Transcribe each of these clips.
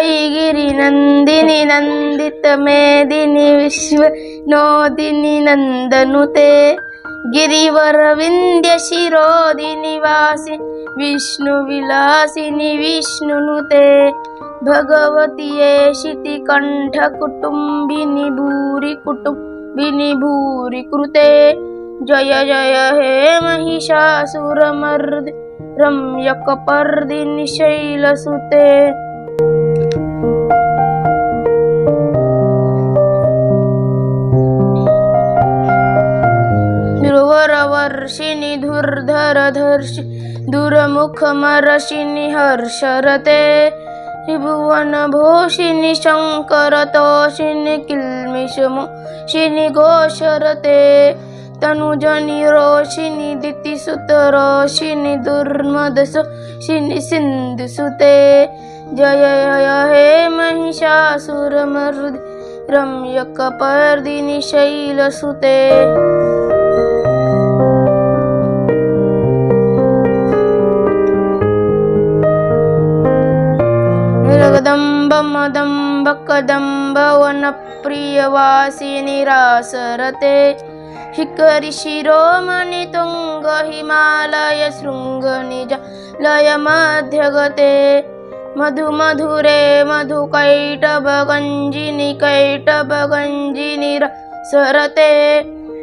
वैगिरिनन्दिनि नन्दितमेदिनि विश्वनोदिनि नन्दनुते गिरिवरविन्द्यशिरोदिनि वासि विष्णुविलासिनि विष्णुनुते भगवति येशिति कण्ठकुटुम्बिनि भूरि कुटुम्बिनि भूरि कृते जय जय हे महिषासुरमर्दि रम्यकपर्दिनि शैलसुते दुर्वरवर्षिणि धुर्धरधर्षि दुर्मुखमरशिनि हर्षरते त्रिभुवनभूषिणि शङ्करतोषिणि किल्मिषमुषिनि घोषरते तनुजनि रोषिनि दितिसुतरोषिनि दुर्मदसुषिनि सिन्धुसुते जय जय हे महिषासुरमृदि रम्यकपर्दिनिशैलसुते निर्गदं बमदं बकदं भवनप्रियवासि निरासरते। कदम्ब मधुरे मधु मधुरे मधुकैटभगञ्जिनि कैटभगञ्जिनि सरते।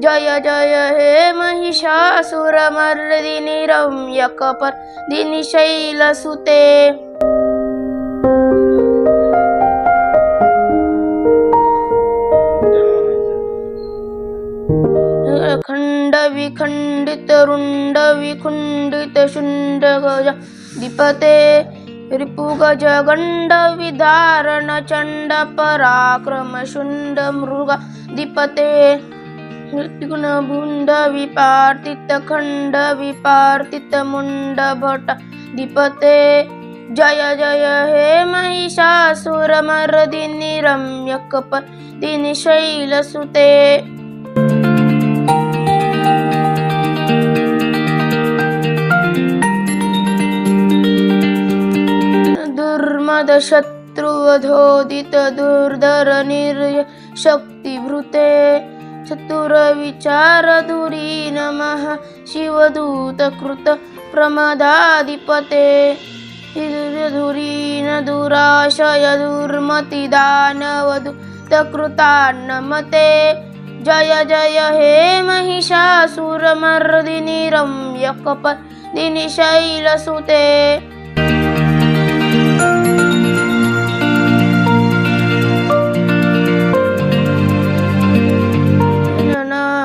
जय जय हे महिषासुरमर्दिनि रम्यकपर्दिनि शैलसुते खण्ड विखण्डित रुण्ड विखुण्डित शुण्ड गज दिपते। रिपुगज गण्ड विदारण चण्ड पराक्रम शुण्ड मृग दिपते गुण भुण्ड विपार्तित खण्ड विपार्तित मुण्ड भट दिपते जय जय, हे महिषासुरमर्दिनि रम्यकपर्दिनि शैलसुते शत्रुवधोदित दुर्धर निर्य शक्तिभृते चतुरविचारधुरी नमः शिवदूतकृत प्रमदाधिपते। धुरीन दुराशय दुर्मतिदानवधु तकृतान्नमते जय जय हे महिषासुरमर्दिनि रम्यकपर्दिनि शैलसुते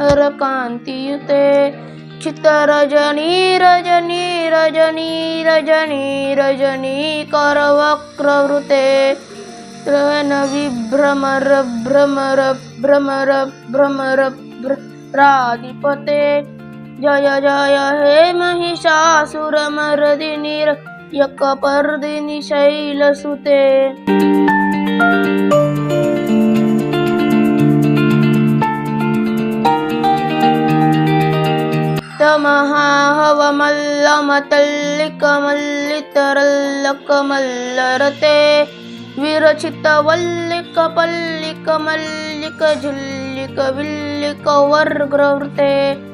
हर कांतियुते चितरजनी रजनी रजनी रजनी रजनी करवक्रवृते। विभ्रमर भ्रमर भ्रमर भ्रमर भ्राधिपते जय जय हे यकपर्दिनि शैलसुते तमहाहवमल्लमतल्लिकमल्लितरल्लकमल्लरते विरचितवल्लिकपल्लिकमल्लिकझुल्लिकविल्लिकवर्ग्रवृते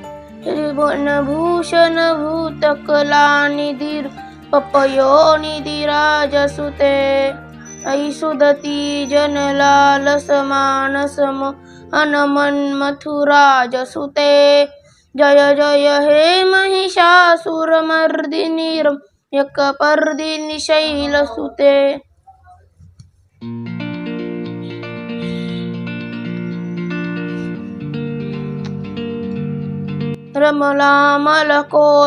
गण्डगलन्मदमेन्दुरमत्तमतङ्गजराजपते त्रिभुवनभूषणभूतकलानिधिर् पपयोनिधिराजसुते। अयि सुदती जनलालसमानसम हनमन्मथुराजसुते। जय जय हे महिषासुरमर्दिनि रम्यकपर्दिनि शैलसुते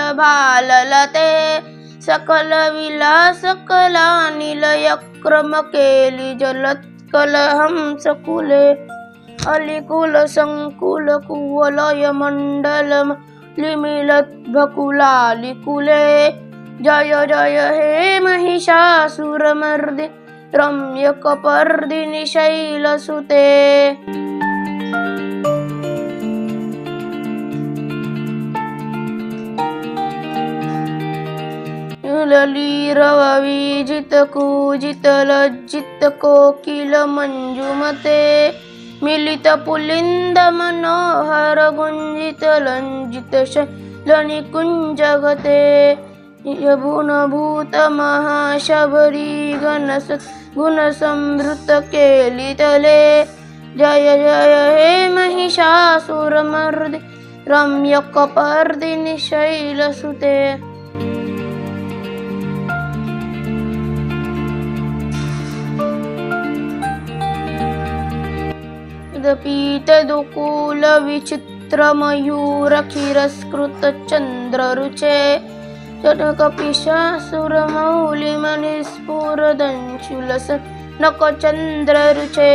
रमलामलकोमलकान्तिकलाकलिकामलभाललते सकलविलासकलानिलयक्रमकेलिजलत्कलहंसकुले। अलिकुलसङ्कुलकुवलयमण्डलमलिमिलद्भकुलालिकुले। जय जय हे महिषासुरमर्दि रम्यकपर्दिनि ललीरववीजितकूजितलज्जितकोकिलमञ्जुमते मिलितपुलिन्दमनोहरगुञ्जितलञ्जितशैलनिकुञ्जगते यभुनभूतमहाशबरीगणस गुणसंवृतकेलितले जय जय हे महिषासुरमर्दि। रम्यकपर्दिनि शैलसुते पीतदुकूलविचित्रमयूरखिरस्कृतचन्द्ररुचे जनकपिशासुरमौलिमनिस्फुरदंशुलस नकचन्द्ररुचे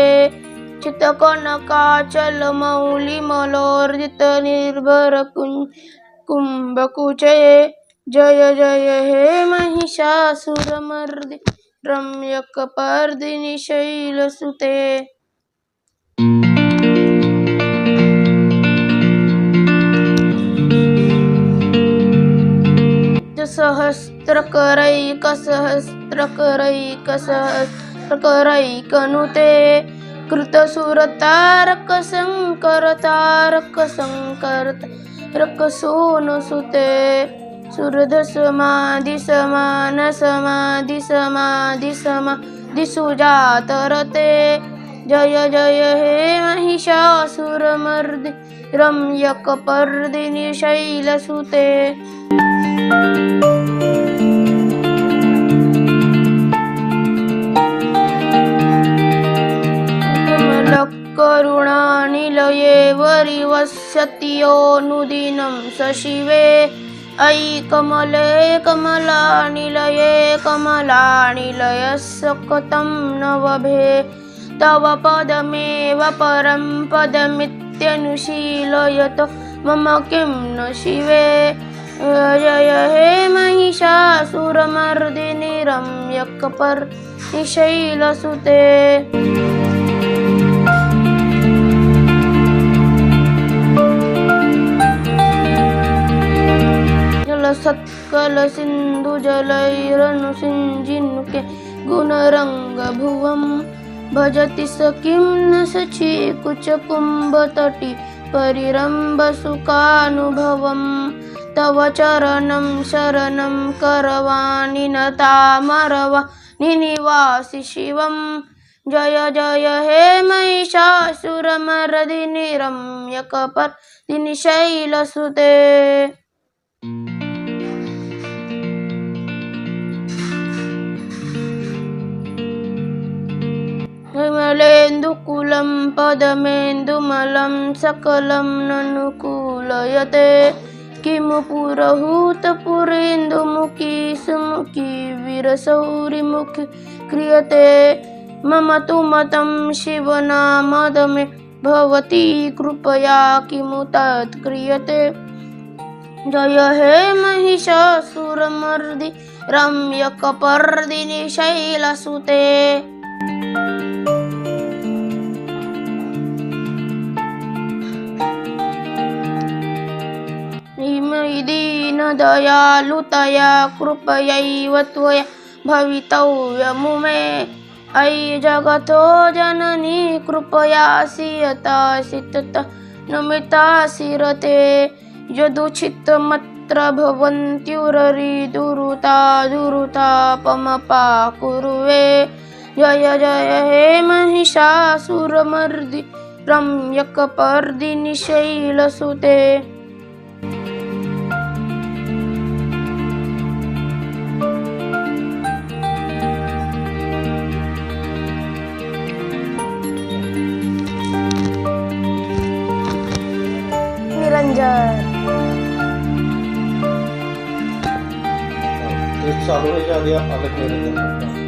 चितकनकाचलमौलिमलोर्जितनिर्भरकुम्भकुचे जय जय हे महिषासुर महिषासुरमर्दि रम्यकपर्दिनि सहस्रकरैकसहस्रकरैकसहस्रकरैकनुते कृतसुरतारकशङ्करतारकशङ्करतारकसोनुसुते सुरधसमाधिसमानसमाधिसमाधिसमाधिसुजातरते जय जय हे महिषासुरमर्दि रम्यकपर्दिनि शैलसुते करुणानिलये वरिवस्यति योऽनुदिनं स शिवे अयि कमले कमलानिलये कमलानिलयस्य कथं नवभे तव पदमेव परं पदमित्यनुशीलयत। मम किं न शिवे? जय हे महिषासुरमर्दिनि रम्यकपर्निशैलसुते जलसत्कलसिन्धुजलैरनुसिञ्जिनुके गुणरङ्गभुवं भजति स किं न सचीकुचकुम्भतटी परिरम्भसुखानुभवं। तव चरणं शरणं करवाणि नतामरवाणि निवासि शिवं। जय जय, हे महिषासुरमर्दिनि विमलेन्दुकुलं पदमेन्दुमलं सकलं ननुकूलयते। किमु पुरहूतपुरेन्दुमुखी सुमुखी विरसौरिमुखी क्रियते। मम तु मतं शिवनामदमे भवती कृपया किमु तत् क्रियते। जय हे महिषासुरमर्दि, रम्यकपर्दिनि शैलसुते। दीनदयालुतया कृपयैव त्वया भवितव्यमुमे अयि जगतो जननी कृपयासि यतासि तथा नमितासि रते यदुचितमत्र भवन्त्युररि दुरुता दुरुतापमपा कुरुवे जय जय हे महिषासुरमर्दि रम्यकपर्दिनि അതുകൊണ്ടൊക്കെ അധികം അതൊക്കെ